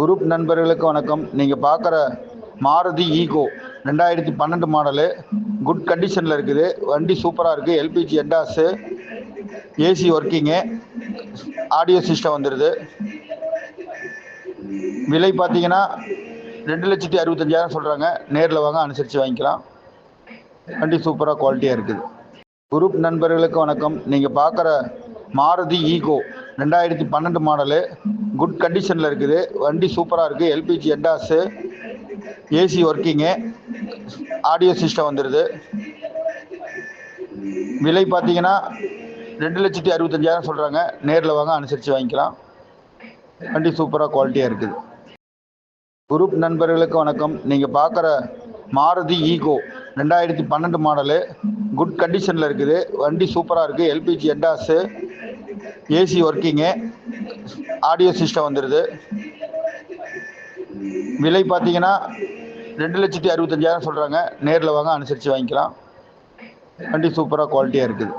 Group நண்பர்களுக்கு வணக்கம். நீங்கள் பார்க்குற மாருதி ஈகோ ரெண்டாயிரத்தி பன்னெண்டு மாடலு. குட் கண்டிஷனில் இருக்குது. வண்டி சூப்பராக இருக்குது எல்பிஜி எண்டாஸு ஏசி ஒர்க்கிங்கு ஆடியோ சிஸ்டம் வந்துடுது விலை பார்த்தீங்கன்னா ரெண்டு லட்சத்தி அறுபத்தஞ்சாயிரம் சொல்கிறாங்க நேரில் வாங்க அனுசரித்து வாங்கிக்கலாம். வண்டி சூப்பராக குவாலிட்டியாக இருக்குது. குரூப் நண்பர்களுக்கு வணக்கம். நீங்கள் பார்க்குற மாருதி ஈகோ ரெண்டாயிரத்தி பன்னெண்டு மாடலு. குட் கண்டிஷனில் இருக்குது. வண்டி சூப்பராக இருக்குது எல்பிஜி எண்டாஸு ஏசி ஒர்க்கிங்கு ஆடியோ சிஸ்டம் வந்துடுது விலை பார்த்தீங்கன்னா ரெண்டு லட்சத்தி அறுபத்தஞ்சாயிரம் சொல்கிறாங்க நேரில் வாங்க அனுசரித்து வாங்கிக்கலாம். வண்டி சூப்பராக குவாலிட்டியாக இருக்குது. குரூப் நண்பர்களுக்கு வணக்கம். நீங்கள் பார்க்குற மாருதி ஈகோ ரெண்டாயிரத்தி பன்னெண்டு மாடலு. குட் கண்டிஷனில் இருக்குது. வண்டி சூப்பராக இருக்குது எல்பிஜி எண்டாஸு ஏசி ஒர்க்கிங்கு ஆடியோ சிஸ்டம் வந்துடுது விலை பார்த்தீங்கன்னா ரெண்டு லட்சத்தி அறுபத்தஞ்சாயிரம் சொல்கிறாங்க நேரில் வாங்க அனுசரித்து வாங்கிக்கலாம். வண்டி சூப்பராக குவாலிட்டியாக இருக்குது.